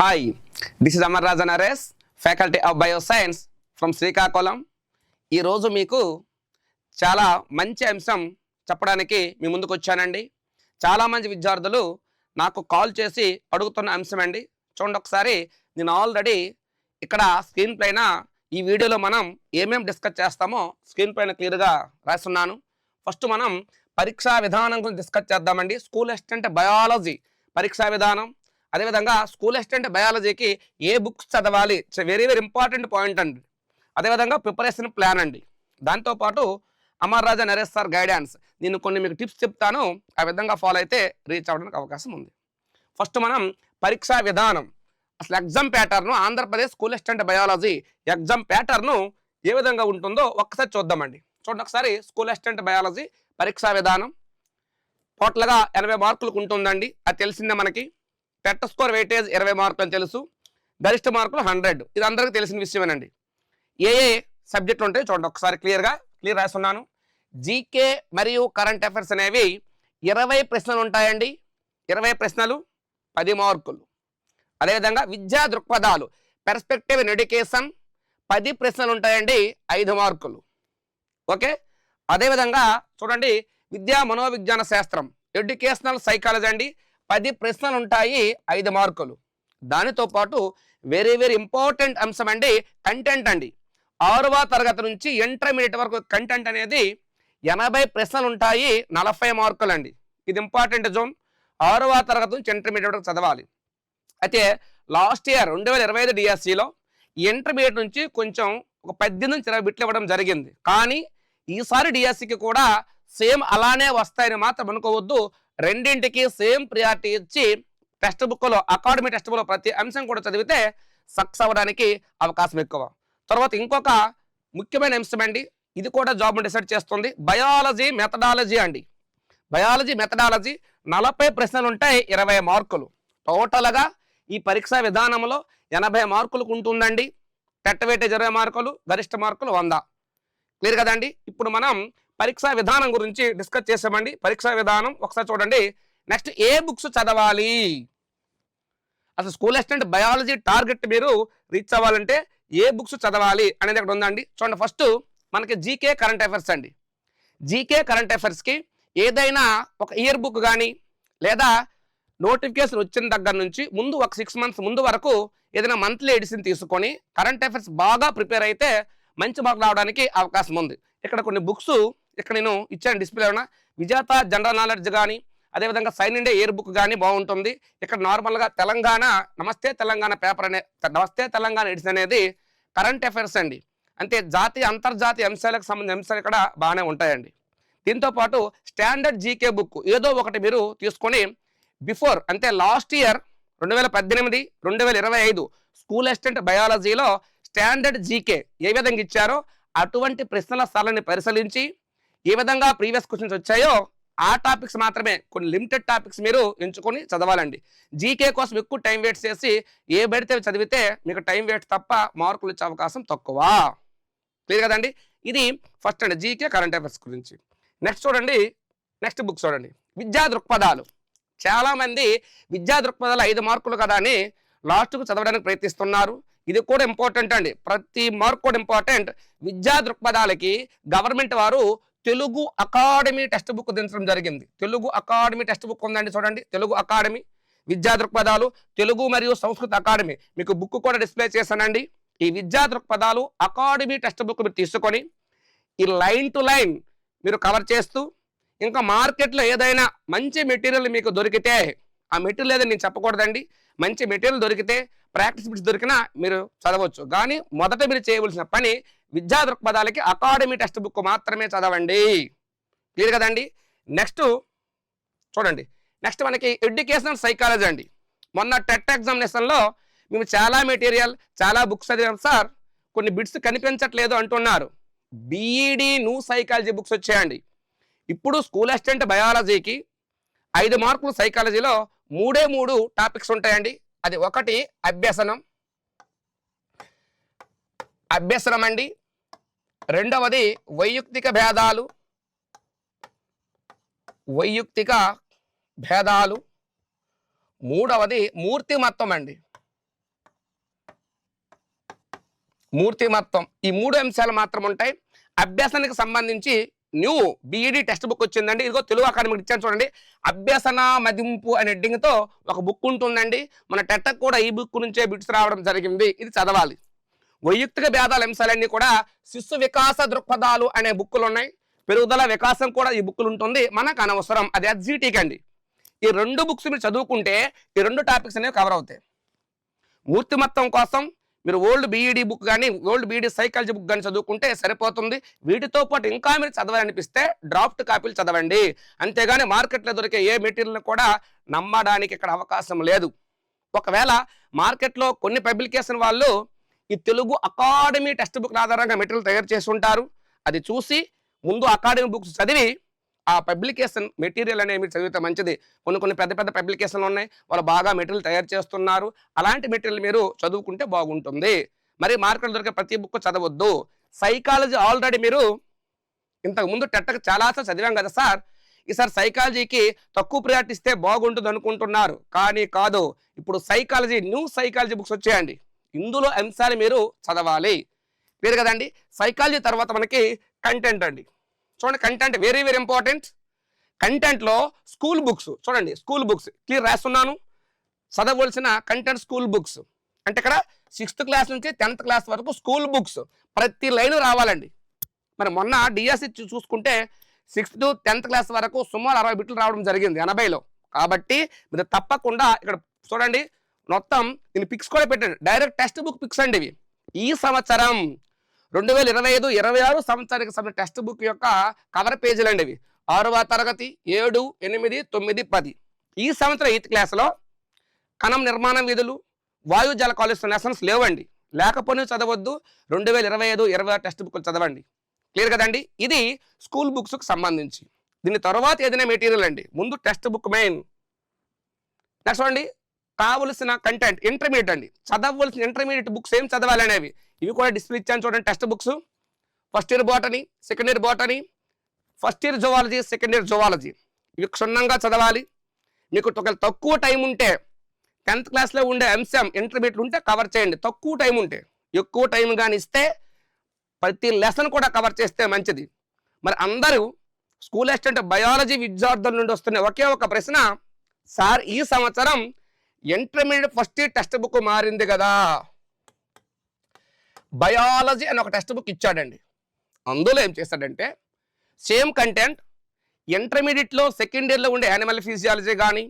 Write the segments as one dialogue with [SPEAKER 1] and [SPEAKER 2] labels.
[SPEAKER 1] Hi this is Amar Rajan Naresh faculty of bioscience from Srikakulam. ఈరోజు మీకు చాలా మంచి అంశం చెప్పడానికి మీ ముందుకు వచ్చానండి. చాలామంది విద్యార్థులు నాకు కాల్ చేసి అడుగుతున్న అంశం అండి. చూడండి ఒకసారి నేను ఆల్రెడీ ఇక్కడ స్క్రీన్ పైన ఈ వీడియోలో మనం ఏమేమి డిస్కస్ చేస్తామో స్క్రీన్ పైన క్లియర్గా రాస్తున్నాను. ఫస్ట్ మనం పరీక్షా విధానం గురించి డిస్కస్ చేద్దామండి. స్కూల్ అసిస్టెంట్ బయాలజీ పరీక్షా విధానం అదేవిధంగా స్కూల్ అసిస్టెంట్ బయాలజీకి ఏ బుక్స్ చదవాలి? వెరీ వెరీ ఇంపార్టెంట్ పాయింట్ అండి. అదేవిధంగా ప్రిపరేషన్ ప్లాన్ అండి. దాంతోపాటు అమర్ రాజా నరేష్ సార్ గైడెన్స్. నేను కొన్ని మీకు టిప్స్ చెప్తాను. ఆ విధంగా ఫాలో అయితే రీచ్ అవ్వడానికి అవకాశం ఉంది. ఫస్ట్ మనం పరీక్షా విధానం. అసలు exam pattern Andhra Pradesh school assistant biology exam pattern ఏ విధంగా ఉంటుందో ఒక్కసారి చూద్దామండి. చూడండి ఒకసారి స్కూల్ అసిస్టెంట్ బయాలజీ పరీక్షా విధానం. టోటల్గా ఎనభై మార్కులకు ఉంటుందండి. అది తెలిసిందే మనకి. టెట్ స్కోర్ వెయిటేజ్ ఇరవై మార్కులు అని తెలుసు. గరిష్ట మార్కులు హండ్రెడ్. ఇది అందరికీ తెలిసిన విషయమేనండి. ఏ ఏ సబ్జెక్టులు ఉంటాయి చూడండి. ఒకసారి క్లియర్గా క్లియర్ రాస్తున్నాను. జీకే మరియు కరెంట్ అఫైర్స్ అనేవి ఇరవై ప్రశ్నలు ఉంటాయండి. ఇరవై ప్రశ్నలు పది మార్కులు. అదేవిధంగా విద్యా దృక్పథాలు పెర్స్పెక్టివ్ ఇన్ ఎడ్యుకేషన్ పది ప్రశ్నలు ఉంటాయండి ఐదు మార్కులు. ఓకే? అదేవిధంగా చూడండి విద్యా మనోవిజ్ఞాన శాస్త్రం ఎడ్యుకేషనల్ సైకాలజీ అండి. పది ప్రశ్నలు ఉంటాయి ఐదు మార్కులు. దానితో పాటు వెరీ వెరీ ఇంపార్టెంట్ అంశం అండి కంటెంట్ అండి. ఆరవ తరగతి నుంచి ఇంటర్మీడియట్ వరకు కంటెంట్ అనేది ఎనభై ప్రశ్నలు ఉంటాయి నలభై మార్కులు అండి ఇది ఇంపార్టెంట్ జోన్ ఆరవ తరగతి నుంచి ఇంటర్మీడియట్ వరకు చదవాలి. అయితే లాస్ట్ ఇయర్ రెండు వేల ఇరవై ఐదు డిఎస్సిలో ఇంటర్మీడియట్ నుంచి కొంచెం ఒక పద్దెనిమిది నుంచి ఇరవై బిట్లు ఇవ్వడం జరిగింది. కానీ ఈసారి డిఎస్సికి కూడా సేమ్ అలానే వస్తాయని మాత్రం అనుకోవద్దు. రెండింటికి సేమ్ ప్రియారిటీ ఇచ్చి టెక్స్ట్ బుక్లో అకాడమీ టెక్స్ట్ బుక్లో ప్రతి అంశం కూడా చదివితే సక్సెస్ అవ్వడానికి అవకాశం ఎక్కువ. తర్వాత ఇంకొక ముఖ్యమైన అంశం అండి ఇది కూడా జాబ్ డిసైడ్ చేస్తుంది బయాలజీ మెథడాలజీ అండి. బయాలజీ మెథడాలజీ నలభై ప్రశ్నలు ఉంటాయి ఇరవై మార్కులు. టోటల్గా ఈ పరీక్షా విధానంలో ఎనభై మార్కులకు ఉంటుందండి. టెట్ వెయిటేజ్ ఇరవై మార్కులు గరిష్ట మార్కులు వంద. క్లియర్ కదండి? ఇప్పుడు మనం పరీక్షా విధానం గురించి డిస్కస్ చేసామండి పరీక్షా విధానం ఒకసారి చూడండి. నెక్స్ట్ ఏ బుక్స్ చదవాలి? అసలు స్కూల్ అసిస్టెంట్ బయాలజీ టార్గెట్ మీరు రీచ్ అవ్వాలంటే ఏ బుక్స్ చదవాలి అనేది అక్కడ ఉందండి. చూడండి ఫస్ట్ మనకి జీకే కరెంట్ అఫైర్స్ అండి. జీకే కరెంట్ అఫైర్స్కి ఏదైనా ఒక ఇయర్ బుక్ కానీ లేదా నోటిఫికేషన్ వచ్చిన దగ్గర నుంచి ముందు ఒక సిక్స్ మంత్స్ ముందు వరకు ఏదైనా మంత్లీ ఎడిషన్ తీసుకొని కరెంట్ అఫైర్స్ బాగా ప్రిపేర్ అయితే మంచి మార్కులు రావడానికి అవకాశం ఉంది. ఇక్కడ కొన్ని బుక్స్ ఇక్కడ నేను ఇచ్చాను డిస్ప్లే ఉన్న విజేత జనరల్ నాలెడ్జ్ కానీ అదేవిధంగా సైన్ ఇండియా ఇయర్ బుక్ కానీ బాగుంటుంది. ఇక్కడ నార్మల్గా తెలంగాణ నమస్తే తెలంగాణ పేపర్ అనే నమస్తే తెలంగాణ ఎడిషన్ అనేది కరెంట్ అఫైర్స్ అండి. అంటే జాతీయ అంతర్జాతీయ అంశాలకు సంబంధించిన అంశాలు ఇక్కడ బాగానే ఉంటాయండి. దీంతో పాటు స్టాండర్డ్ జీకే బుక్ ఏదో ఒకటి మీరు తీసుకొని బిఫోర్ అంటే లాస్ట్ ఇయర్ రెండు వేల పద్దెనిమిది రెండు వేల ఇరవై ఐదు స్కూల్ అసిస్టెంట్ బయాలజీలో స్టాండర్డ్ జీకే ఏ విధంగా ఇచ్చారో అటువంటి ప్రశ్నల స్థలాన్ని పరిశీలించి ఏ విధంగా ప్రీవియస్ క్వశ్చన్స్ వచ్చాయో ఆ టాపిక్స్ మాత్రమే కొన్ని లిమిటెడ్ టాపిక్స్ మీరు ఎంచుకొని చదవాలండి. జీకే కోసం ఎక్కువ టైం వేస్ట్ చేసి ఏ పెడితే చదివితే మీకు టైం వేస్ట్ తప్ప మార్కులు ఇచ్చే అవకాశం తక్కువ. క్లియర్ కదండి? ఇది ఫస్ట్ అండి జీకే కరెంట్ అఫైర్స్ గురించి. నెక్స్ట్ చూడండి నెక్స్ట్ బుక్ చూడండి. విద్యా దృక్పథాలు. చాలామంది విద్యా దృక్పథాలు ఐదు మార్కులు కదా అని లాస్ట్కు చదవడానికి ప్రయత్నిస్తున్నారు. ఇది కూడా ఇంపార్టెంట్ అండి. ప్రతి మార్క్ కూడా ఇంపార్టెంట్ విద్యా దృక్పథాలకి గవర్నమెంట్ వారు తెలుగు అకాడమీ టెక్స్ట్ బుక్ దించడం జరిగింది. తెలుగు అకాడమీ టెక్స్ట్ బుక్ ఉందండి చూడండి. తెలుగు అకాడమీ విద్యా దృక్పథాలు తెలుగు మరియు సంస్కృత అకాడమీ మీకు బుక్ కూడా డిస్ప్లే చేశానండి. ఈ విద్యా దృక్పథాలు అకాడమీ టెక్స్ట్ బుక్ మీరు తీసుకొని ఈ లైన్ టు లైన్ మీరు కవర్ చేస్తూ ఇంకా మార్కెట్లో ఏదైనా మంచి మెటీరియల్ మీకు దొరికితే ఆ మెటీరియల్ ఏదో నేను చెప్పకూడదండి. మంచి మెటీరియల్ దొరికితే ప్రాక్టీస్ బిట్స్ దొరికినా మీరు చదవచ్చు. కానీ మొదట మీరు చేయవలసిన పని విద్యా దృక్పథాలకి అకాడమీ టెక్స్ట్ బుక్ మాత్రమే చదవండి. క్లియర్ కదండి? నెక్స్ట్ చూడండి. నెక్స్ట్ మనకి ఎడ్యుకేషనల్ సైకాలజీ అండి. మొన్న టెట్ ఎగ్జామినేషన్లో మేము చాలా మెటీరియల్ చాలా బుక్స్ చదివాం సార్. కొన్ని బిట్స్ కనిపించట్లేదు అంటున్నారు. బీఈడి న్యూ సైకాలజీ బుక్స్ వచ్చాయండి. ఇప్పుడు స్కూల్ అసిస్టెంట్ బయాలజీకి ఐదు మార్కులు సైకాలజీలో మూడే మూడు టాపిక్స్ ఉంటాయండి. అది ఒకటి అభ్యసనం. అభ్యసనం అండి. రెండవది వైయక్తిక భేదాలు. వైయక్తిక భేదాలు. మూడవది మూర్తిమత్వం అండి. మూర్తిమత్వం. ఈ మూడు అంశాలు మాత్రం ఉంటాయి. అభ్యాసానికి సంబంధించి న్యూ బీఈడి టెక్స్ట్ బుక్ వచ్చిందండి. ఇదిగో తెలుగు అకాడమిక్ ఇచ్చాను చూడండి. అభ్యసన మదింపు అనే హెడ్డింగ్తో ఒక బుక్ ఉంటుందండి. మన టెట్టకు కూడా ఈ బుక్ నుంచే బిట్స్ రావడం జరిగింది. ఇది చదవాలి. వైయక్తిక భేదాల అంశాలన్నీ కూడా శిశు వికాస దృక్పథాలు అనే బుక్కులు ఉన్నాయి పెరుగుదల వికాసం కూడా ఈ బుక్కులు ఉంటుంది. మనకు అనవసరం. అది ఎస్జీటీకి అండి. ఈ రెండు బుక్స్ మీరు చదువుకుంటే ఈ రెండు టాపిక్స్ అనేవి కవర్ అవుతాయి. మూర్తిమత్వం కోసం మీరు ఓల్డ్ బీఈడి బుక్ కానీ ఓల్డ్ బీఈడి సైకాలజీ బుక్ కానీ చదువుకుంటే సరిపోతుంది. వీటితో పాటు ఇంకా మీరు చదవాలనిపిస్తే డ్రాఫ్ట్ కాపీలు చదవండి. అంతేగాని మార్కెట్లో దొరికే ఏ మెటీరియల్ని కూడా నమ్మడానికి ఇక్కడ అవకాశం లేదు. ఒకవేళ మార్కెట్లో కొన్ని పబ్లికేషన్ వాళ్ళు ఈ తెలుగు అకాడమీ టెక్స్ట్ బుక్ ఆధారంగా మెటీరియల్ తయారు చేసి ఉంటారు. అది చూసి ముందు అకాడమీ బుక్స్ చదివి ఆ పబ్లికేషన్ మెటీరియల్ అనేవి మీరు చదివితే మంచిది. కొన్ని కొన్ని పెద్ద పెద్ద పబ్లికేషన్లు ఉన్నాయి. వాళ్ళు బాగా మెటీరియల్ తయారు చేస్తున్నారు. అలాంటి మెటీరియల్ మీరు చదువుకుంటే బాగుంటుంది. మరి మార్కెట్ దొరికే ప్రతి బుక్ చదవద్దు. సైకాలజీ ఆల్రెడీ మీరు ఇంతకు ముందు టెట్టకు చాలాసార్లు చదివాం కదా సార్. ఈసారి సైకాలజీకి తక్కువ ప్రయారిటీ ఇస్తే బాగుంటుంది అనుకుంటున్నారు. కానీ కాదు. ఇప్పుడు సైకాలజీ న్యూ సైకాలజీ బుక్స్ వచ్చాయండి. ఇందులో అంశాలు మీరు చదవాలి. పేరు కదండి? సైకాలజీ తర్వాత మనకి కంటెంట్ అండి. చూడండి కంటెంట్ వెరీ వెరీ ఇంపార్టెంట్ కంటెంట్లో స్కూల్ బుక్స్ చూడండి స్కూల్ బుక్స్ క్లియర్ రాస్తున్నాను? చదవలసిన కంటెంట్ స్కూల్ బుక్స్ అంటే ఇక్కడ సిక్స్త్ క్లాస్ నుంచి టెన్త్ క్లాస్ వరకు స్కూల్ బుక్స్ ప్రతి లైన్ రావాలండి. మరి మొన్న డిఎస్సి చూసుకుంటే సిక్స్త్ టు టెన్త్ క్లాస్ వరకు సుమారు అరవై బిట్లు రావడం జరిగింది ఎనభైలో కాబట్టి మీరు తప్పకుండా ఇక్కడ చూడండి మొత్తం నేను పిక్స్ కూడా పెట్టండి డైరెక్ట్ టెక్స్ట్ బుక్ పిక్స్ అండి ఇవి. ఈ సంవత్సరం రెండు వేల ఇరవై ఐదు ఇరవై ఆరు సంవత్సరానికి సంబంధించిన టెక్స్ట్ బుక్ యొక్క కవర్ పేజీలు అండి ఇవి. ఆరవ తరగతి ఏడు ఎనిమిది తొమ్మిది పది. ఈ సంవత్సరం ఎయిత్ క్లాస్లో కణం నిర్మాణ విధులు వాయు జల కాలుష్య లెసన్స్ లేవండి. లేకపోయినా చదవద్దు. రెండు వేల ఇరవై ఐదు ఇరవై ఆరు టెక్స్ట్ బుక్లు చదవండి. క్లియర్ కదండి? ఇది స్కూల్ బుక్స్కి సంబంధించి. దీని తర్వాత ఏదైనా మెటీరియల్ అండి. ముందు టెక్స్ట్ బుక్ మెయిన్. నెక్స్ట్ అండి కావలసిన కంటెంట్ ఇంటర్మీడియట్ అండి. చదవలసిన ఇంటర్మీడియట్ బుక్స్ ఏం చదవాలనేవి? ఇవి కూడా డిస్ప్లే ఇచ్చాను చూడండి textbooks first year botany second year botany first year zoology second year zoology ఇవి క్షుణ్ణంగా చదవాలి. మీకు ఒకవేళ తక్కువ టైం ఉంటే టెన్త్ క్లాస్లో ఉండే అంశం ఇంటర్మీడియట్ ఉంటే కవర్ చేయండి. తక్కువ టైం ఉంటే ఎక్కువ టైం కానీ ఇస్తే ప్రతి లెసన్ కూడా కవర్ చేస్తే మంచిది. మరి అందరూ స్కూల్ అసిస్టెంట్ బయాలజీ విద్యార్థుల నుండి వస్తున్న ఒకే ఒక ప్రశ్న సార్ ఈ సంవత్సరం intermediate first year text book మారింది కదా? బయాలజీ అని ఒక టెక్స్ట్ బుక్ ఇచ్చాడండి. అందులో ఏం చేశాడంటే సేమ్ కంటెంట్ ఇంటర్మీడియట్లో సెకండ్ ఇయర్లో ఉండే యానిమల్ ఫిజియాలజీ కానీ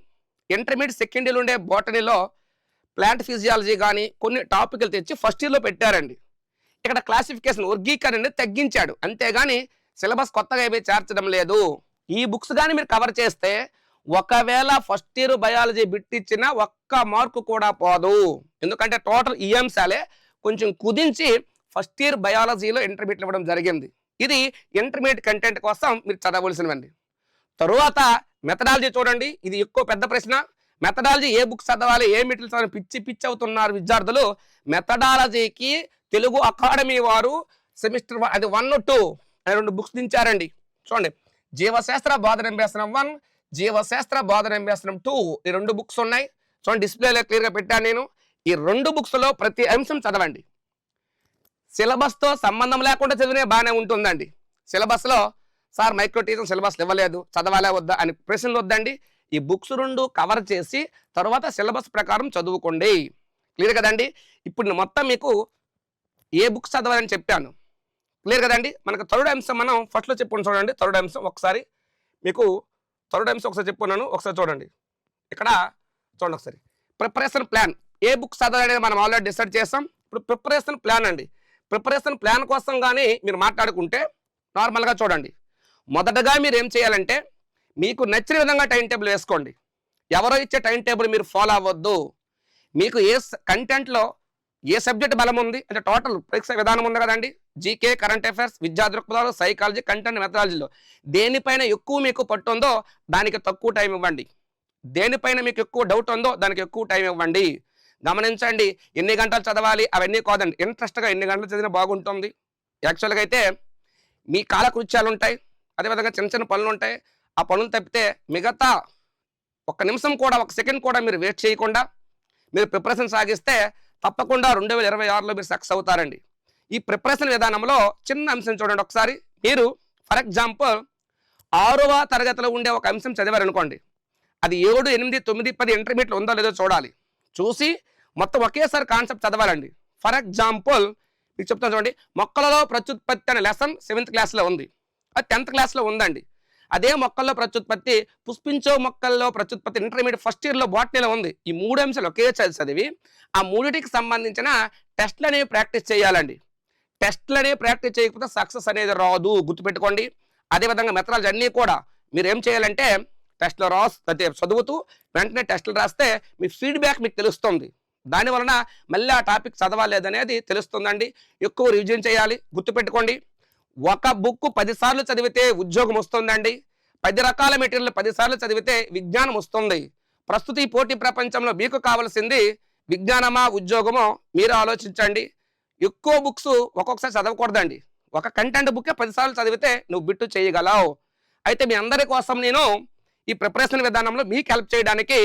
[SPEAKER 1] ఇంటర్మీడియట్ సెకండ్ ఇయర్లో ఉండే బోటనీలో ప్లాంట్ ఫిజియాలజీ కానీ కొన్ని టాపిక్లు తెచ్చి ఫస్ట్ ఇయర్లో పెట్టారండి. ఇక్కడ క్లాసిఫికేషన్ వర్గీకరణ తగ్గించాడు. అంతేగాని సిలబస్ కొత్తగా ఏమీ చేర్చడం లేదు. ఈ బుక్స్ కానీ మీరు కవర్ చేస్తే ఒకవేళ ఫస్ట్ ఇయర్ బయాలజీ బిట్ ఇచ్చిన ఒక్క మార్కు కూడా పోదు. ఎందుకంటే టోటల్ ఈ అంశాలే కొంచెం కుదించి ఫస్ట్ ఇయర్ బయాలజీలో ఇంటర్మీడియట్ ఇవ్వడం జరిగింది. ఇది ఇంటర్మీడియట్ కంటెంట్ కోసం మీరు చదవలసినవండి. తరువాత మెథడాలజీ చూడండి. ఇది ఎక్కువ పెద్ద ప్రశ్న. మెథడాలజీ ఏ బుక్స్ చదవాలి ఏ మెటీరియల్స్ చదవాలి పిచ్చి పిచ్చి అవుతున్నారు విద్యార్థులు. మెథడాలజీకి తెలుగు అకాడమీ వారు సెమిస్టర్ అది వన్ టూ అని రెండు బుక్స్ దించారండి. చూడండి. జీవశాస్త్ర బోధన వన్ జీవశాస్త్ర బోధన టూ ఈ రెండు బుక్స్ ఉన్నాయి. చూడండి డిస్ప్లేలో క్లియర్గా పెట్టాను నేను. ఈ రెండు బుక్స్లో ప్రతి అంశం చదవండి. సిలబస్తో సంబంధం లేకుండా చదివినే బాగానే ఉంటుందండి. సిలబస్లో సార్ మైక్రో టీచర్ సిలబస్ ఇవ్వలేదు చదవాలే వద్దా? అని ప్రశ్నలు వద్దండి. ఈ బుక్స్ రెండు కవర్ చేసి తర్వాత సిలబస్ ప్రకారం చదువుకోండి. క్లియర్ కదండి? ఇప్పుడు మొత్తం మీకు ఏ బుక్స్ చదవాలని చెప్పాను. క్లియర్ కదండి? మనకు థర్డ్ అంశం మనం ఫస్ట్లో చెప్పుకుని చూడండి థర్డ్ అంశం ఒకసారి. మీకు థర్డ్ అంశం ఒకసారి చెప్పుకున్నాను ఒకసారి చూడండి. ఇక్కడ చూడండి ఒకసారి. ప్రిపరేషన్ ప్లాన్ ఏ బుక్ చదవాలనేది మనం ఆల్రెడీ డిసైడ్ చేస్తాం ఇప్పుడు ప్రిపరేషన్ ప్లాన్ అండి. ప్రిపరేషన్ ప్లాన్ కోసం కానీ మీరు మాట్లాడుకుంటే నార్మల్గా చూడండి. మొదటగా మీరు ఏం చేయాలంటే మీకు నచ్చిన విధంగా టైం టేబుల్ వేసుకోండి. ఎవరో ఇచ్చే టైం టేబుల్ మీరు ఫాలో అవ్వద్దు. మీకు ఏ కంటెంట్లో ఏ సబ్జెక్ట్ బలం ఉంది? అంటే టోటల్ పరీక్ష విధానం ఉంది కదండి. జీకే కరెంట్ అఫైర్స్ విద్యా దృక్పథాలు సైకాలజీ కంటెంట్ మెథడాలజీలో దేనిపైన ఎక్కువ మీకు పట్టు ఉందో దానికి తక్కువ టైం ఇవ్వండి. దేనిపైన మీకు ఎక్కువ డౌట్ ఉందో దానికి ఎక్కువ టైం ఇవ్వండి. గమనించండి ఎన్ని గంటలు చదవాలి అవన్నీ కాదండి. ఇంట్రెస్ట్గా ఎన్ని గంటలు చదివినా బాగుంటుంది. యాక్చువల్గా అయితే మీ కాలకృత్యాలు ఉంటాయి. అదేవిధంగా చిన్న చిన్న పనులు ఉంటాయి. ఆ పనులు తప్పితే మిగతా ఒక నిమిషం కూడా ఒక సెకండ్ కూడా మీరు వేస్ట్ చేయకుండా మీరు ప్రిపరేషన్ సాగిస్తే తప్పకుండా రెండు వేల ఇరవై ఆరులో మీరు సక్సెస్ అవుతారండి. ఈ ప్రిపరేషన్ విధానంలో చిన్న అంశం చూడండి ఒకసారి. మీరు ఫర్ ఎగ్జాంపుల్ ఆరవ తరగతిలో ఉండే ఒక అంశం చదివారు అనుకోండి అది ఏడు ఎనిమిది తొమ్మిది పది ఇంటర్మీడియట్లు ఉందో లేదో చూడాలి. చూసి మొత్తం ఒకేసారి కాన్సెప్ట్ చదవాలండి. ఫర్ ఎగ్జాంపుల్ మీకు చెప్తాను చూడండి మొక్కలలో ప్రత్యుత్పత్తి అనే లెసన్ సెవెంత్ క్లాస్లో ఉంది. అది టెన్త్ క్లాస్లో ఉందండి. అదే మొక్కల్లో ప్రత్యుత్పత్తి పుష్పించో మొక్కల్లో ప్రత్యుత్పత్తి ఇంటర్మీడియట్ ఫస్ట్ ఇయర్లో బాటనీలో ఉంది. ఈ మూడు అంశాలు ఒకే చదివి చదివి ఆ మూడిటికి సంబంధించిన టెస్ట్లు అనేవి ప్రాక్టీస్ చేయాలండి. టెస్ట్లనే ప్రాక్టీస్ చేయకపోతే సక్సెస్ అనేది రాదు. గుర్తుపెట్టుకోండి. అదేవిధంగా మెథడాలజీ అన్నీ కూడా మీరు ఏం చేయాలంటే టెస్ట్లో రాస్ అదే చదువుతూ వెంటనే టెస్టులు రాస్తే మీ ఫీడ్బ్యాక్ మీకు తెలుస్తుంది. దాని వలన మళ్ళీ ఆ టాపిక్ చదవాలేదనేది తెలుస్తుందండి. ఎక్కువ రివిజన్ చేయాలి గుర్తుపెట్టుకోండి. ఒక బుక్ పదిసార్లు చదివితే ఉద్యోగం వస్తుందండి. పది రకాల మెటీరియల్ పదిసార్లు చదివితే విజ్ఞానం వస్తుంది. ప్రస్తుత ఈ పోటీ ప్రపంచంలో మీకు కావాల్సింది విజ్ఞానమా ఉద్యోగమో మీరు ఆలోచించండి. ఎక్కువ బుక్స్ ఒక్కొక్కసారి చదవకూడదండి. ఒక కంటెంట్ బుక్కే పదిసార్లు చదివితే నువ్వు బిట్టు చేయగలవు. అయితే మీ అందరి కోసం నేను ఈ ప్రిపరేషన్ విధానంలో మీకు హెల్ప్ చేయడానికి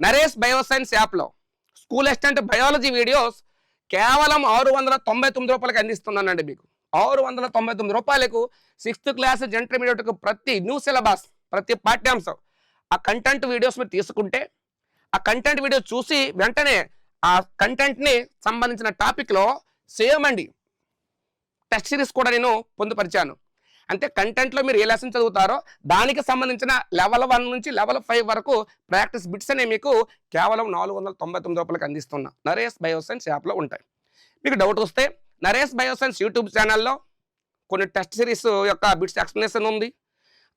[SPEAKER 1] నరేష్ బయోసైన్స్ యాప్లో స్కూల్ అసిస్టెంట్ బయాలజీ వీడియోస్ కేవలం ఆరు వందల తొంభై తొమ్మిది రూపాయలకి అందిస్తున్నానండి మీకు. ఆరు వందల తొంభై తొమ్మిది రూపాయలకు సిక్స్త్ క్లాస్ ఇంటర్మీడియట్కు ప్రతి న్యూ సిలబస్ ప్రతి పాఠ్యాంశం ఆ కంటెంట్ వీడియోస్ మీరు తీసుకుంటే ఆ కంటెంట్ వీడియో చూసి వెంటనే ఆ కంటెంట్ని సంబంధించిన టాపిక్లో సేమ్ అండి. టెస్ట్ సిరీస్ కూడా నేను పొందుపరిచాను. అంటే కంటెంట్లో మీరు ఏ లెసన్ చదువుతారో దానికి సంబంధించిన లెవెల్ వన్ నుంచి లెవెల్ ఫైవ్ వరకు ప్రాక్టీస్ బిట్స్ అనేవి మీకు కేవలం నాలుగు వందల తొంభై తొమ్మిది రూపాయలకి అందిస్తున్నా. నరేష్ బయోసైన్స్ యాప్లో ఉంటాయి. మీకు డౌట్ వస్తే నరేష్ బయోసైన్స్ యూట్యూబ్ ఛానల్లో కొన్ని టెస్ట్ సిరీస్ యొక్క బిట్స్ ఎక్స్ప్లెనేషన్ ఉంది.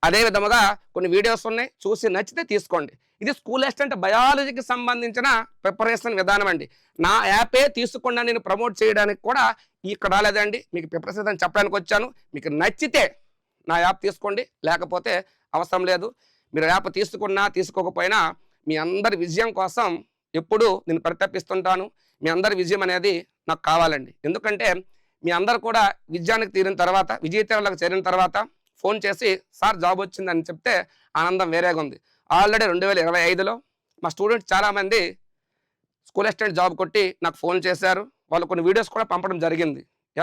[SPEAKER 1] అదే విధముగా కొన్ని వీడియోస్ ఉన్నాయి. చూసి నచ్చితే తీసుకోండి. ఇది స్కూల్ అసిస్టెంట్ బయాలజీకి సంబంధించిన ప్రిపరేషన్ విధానం అండి. నా యాపే తీసుకుండా నేను ప్రమోట్ చేయడానికి కూడా ఇక్కడ రాలేదండి. మీకు ప్రిపరేషన్ చెప్పడానికి వచ్చాను. మీకు నచ్చితే నా యాప్ తీసుకోండి. లేకపోతే అవసరం లేదు. మీరు యాప్ తీసుకున్నా తీసుకోకపోయినా మీ అందరి విజయం కోసం ఎప్పుడూ నేను పరితపిస్తుంటాను మీ అందరి విజయం అనేది నాకు కావాలండి. ఎందుకంటే మీ అందరు కూడా విజయానికి తీరిన తర్వాత విజయ చేరిన తర్వాత ఫోన్ చేసి సార్ జాబ్ వచ్చిందని చెప్తే ఆనందం వేరేగా ఉంది. ఆల్రెడీ రెండు వేల ఇరవై ఐదులో మా స్టూడెంట్స్ చాలామంది స్కూల్ అసిస్టెంట్ జాబ్ కొట్టి నాకు ఫోన్ చేశారు. వాళ్ళు కొన్ని వీడియోస్ కూడా పంపడం జరిగింది.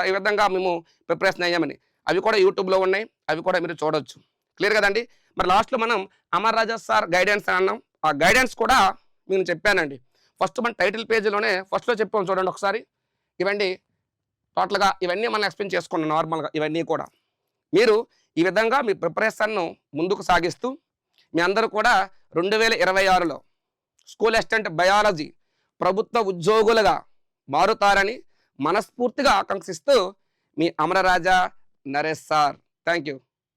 [SPEAKER 1] ఈ విధంగా మేము ప్రిపరేషన్ అయ్యామని. అవి కూడా యూట్యూబ్లో ఉన్నాయి. అవి కూడా మీరు చూడొచ్చు. క్లియర్ కదండి? మరి లాస్ట్లో మనం అమర్ రాజా సార్ గైడెన్స్ అని అన్నాం. ఆ గైడెన్స్ కూడా నేను చెప్పానండి. ఫస్ట్ మన టైటిల్ పేజీలోనే ఫస్ట్లో చెప్పాము చూడండి ఒకసారి. ఇవండి టోటల్గా ఇవన్నీ మనం ఎక్స్ప్లెయిన్ చేసుకున్నాం నార్మల్గా ఇవన్నీ కూడా. మీరు ఈ విధంగా మీ ప్రిపరేషన్ను ముందుకు సాగిస్తూ మీ అందరూ కూడా రెండు వేల ఇరవై ఆరులో స్కూల్ అసిస్టెంట్ బయాలజీ ప్రభుత్వ ఉద్యోగులుగా మారుతారని మనస్ఫూర్తిగా ఆకాంక్షిస్తూ మీ Amararaja Naresh sir thank you